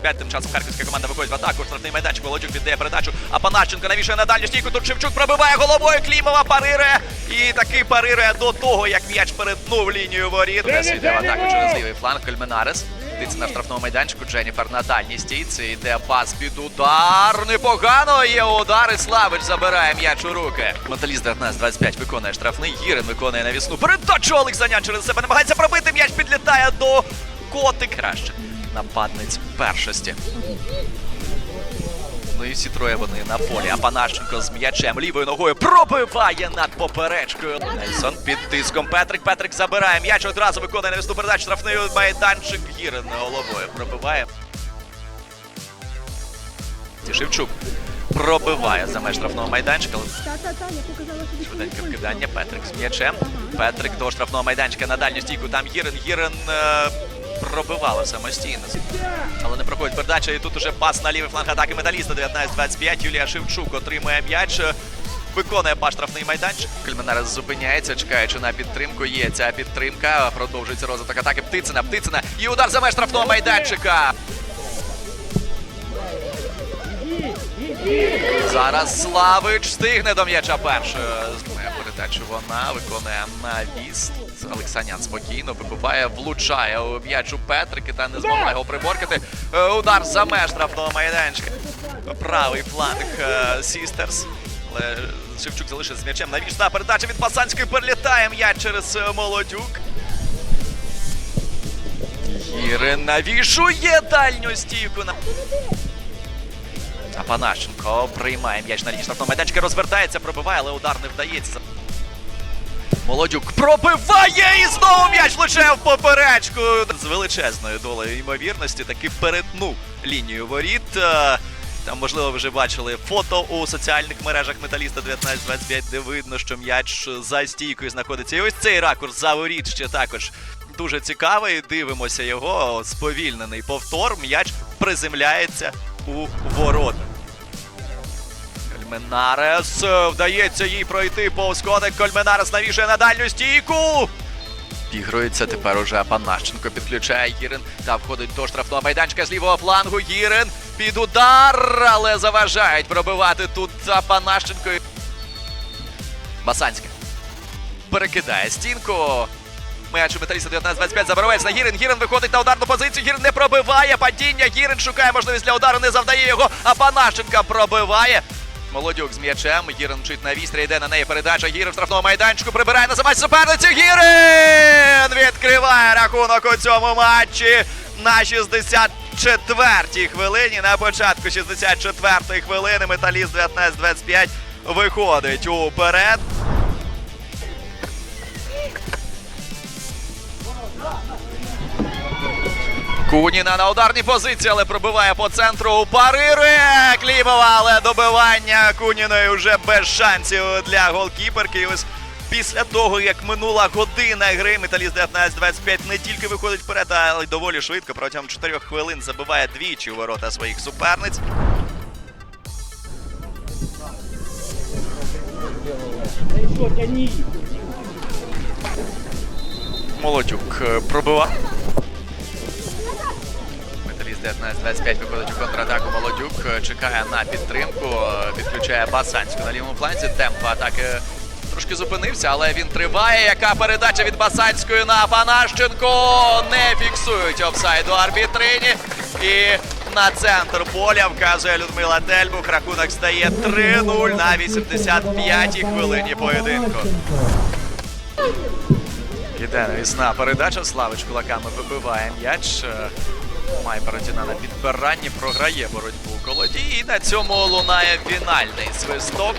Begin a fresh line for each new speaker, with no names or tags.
25. Тим часом харківська команда виходить в атаку. Штрафний майданчик. Володюк віддає передачу. А Панащенко навішує на дальню стійку. Тут Шевчук пробиває головою. Клімова парирує. І таки парирує до того, як м'яч перетнув лінію воріт. Йде в атаку через лівий фланг. Кольменарес. Тиць на штрафному майданчику. Дженніфер на дальній стійці. Йде пас під удар. Непогано є удар. І Славич забирає м'яч у руки. Металіст 19-25 виконує штрафний. Гірин виконує навісну передачу. Олексанян через себе намагається пробити. М'яч підлітає до коти краще. Нападниць першості. Ну і всі троє вони на полі. А Панашенко з м'ячем лівою ногою пробиває над поперечкою. Нельсон під тиском Петрик. Петрик забирає м'яч. Одразу виконує навісну передачу. Штрафний майданчик. Гірин головою пробиває. Шевчук пробиває за меж штрафного майданчика. Швиденьке вкидання. Петрик з м'ячем. Петрик до штрафного майданчика на дальню стійку. Там Гірин. Гірин е, пробивала самостійно. Але не проходить передача. І тут уже пас на лівий фланг атаки металіста. 19-25. Юлія Шевчук отримує м'яч. Виконує пас штрафний майданчик. Кельменарес зупиняється, чекаючи на підтримку. Є ця підтримка. Продовжується розвиток атаки. Птицина, Птицина. І удар за меж штрафного майданчика. Зараз Славич встигне до м'яча першою. Передачу вона виконує навіс. Олексанян спокійно вибиває, влучає у м'яч у Петрики та не змогла його приборкати. Е, Удар за меж штрафного майданчика. Правий фланг Сістерс. Але Шевчук залишиться з м'ячем. Навісна передача від Пасанської перелітає м'яч через е, Молодюк. Гірин навішує дальню стійку. на- а Панащенко приймає м'яч на лінії штрафного майданчика, розвертається, пробиває, але удар не вдається. Молодюк пробиває і знову м'яч влучає в поперечку. З величезною долею ймовірності таки перетнув лінію воріт. Е, Там, можливо, ви вже бачили фото у соціальних мережах металіста 1925, де видно, що м'яч за стійкою знаходиться. І ось цей ракурс за воріт ще також дуже цікавий. Дивимося його. Сповільнений повтор. М'яч приземляється у ворота. Кольменарес вдається їй пройти повз котик. Кольменарес навішує на дальню стійку. Пігрується тепер уже Панащенко підключає Гірин та входить до штрафного майданчика з лівого флангу. Гірин під удар, але заважають пробивати тут за Панащенко. Басанська перекидає стінку. М'яч у металіста 19-25 заборовець на Гірин. Гірин виходить на ударну позицію. Гірин не пробиває. Падіння. Гірин шукає можливість для удару, не завдає його. А Панащенка пробиває. Молодюк з м'ячем. Гірин мчить на вістря, йде на неї передача. Гірин в штрафному майданчику прибирає на замач суперницю. Гірин відкриває рахунок у цьому матчі на 64-й хвилині. На початку 64-ї хвилини металіст 19-25 виходить уперед. Куніна на ударній позиції, але пробиває по центру. Парирує Клімова, але добивання Куніної вже без шансів для голкіперки. І ось після того, як минула година гри, металіст 19-25 не тільки виходить вперед, але й доволі швидко. Протягом 4 хвилин забиває двічі у ворота своїх суперниць. Молодюк е, пробивав. Металіст 19-25 виходить у контратаку. Молодюк е, чекає на підтримку, е, підключає Басанську на лівому фланзі. Темп атаки трошки зупинився, але він триває. Яка передача від Басанської на Панащенко? Не фіксують офсайду арбітрині. І на центр поля вказує Людмила Тельбух. Рахунок стає 3-0 на 85-й хвилині поєдинку. Іде навісна передача. Славич кулаками вибиває м'яч. Е, Має Бородіна на підбиранні, програє боротьбу у колоді. І на цьому лунає фінальний свисток.